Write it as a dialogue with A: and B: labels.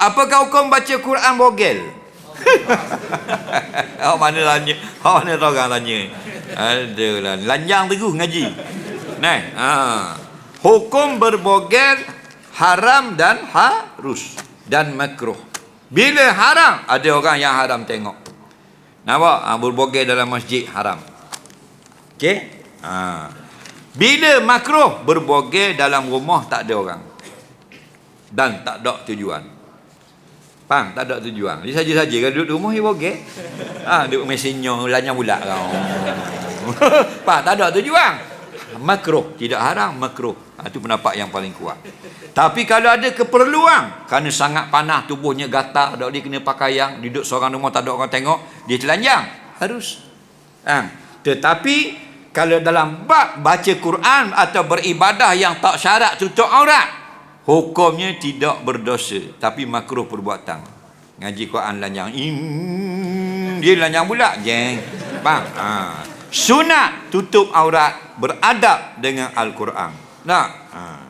A: Apakah hukum baca Quran bogel? Awak mana tanya? Awak mana tahu orang tanya? Adalah lanjang terus ngaji. Nah, ha. Hukum berbogel haram dan harus dan makruh. Bila haram, ada orang yang haram tengok. Nampak? Ha, berbogel dalam masjid haram. Okey? Ha. Bila makruh berbogel dalam rumah tak ada orang. Dan tak ada tujuan. Faham? Tak ada tujuan. Dia saja-saja kalau duduk rumah dia bogel. Ha, duduk mesinnya lanyang pula kau. Faham? Tak ada tujuan. Makruh, tidak haram, makruh. Ha, itu pendapat yang paling kuat. Tapi kalau ada keperluan, kerana sangat panas tubuhnya gatal, dak dia kena pakaian, duduk seorang rumah tak ada orang tengok, dia telanjang. Harus. Ha. Tetapi kalau dalam bab baca Quran atau beribadah yang tak syarat tutup aurat, hukumnya tidak berdosa tapi makruh perbuatan. Ngaji Quran lanjang. Dia lanjang pula, jeng. Faham? Ha. Sunat tutup aurat beradab dengan Al-Quran. Nah, ha.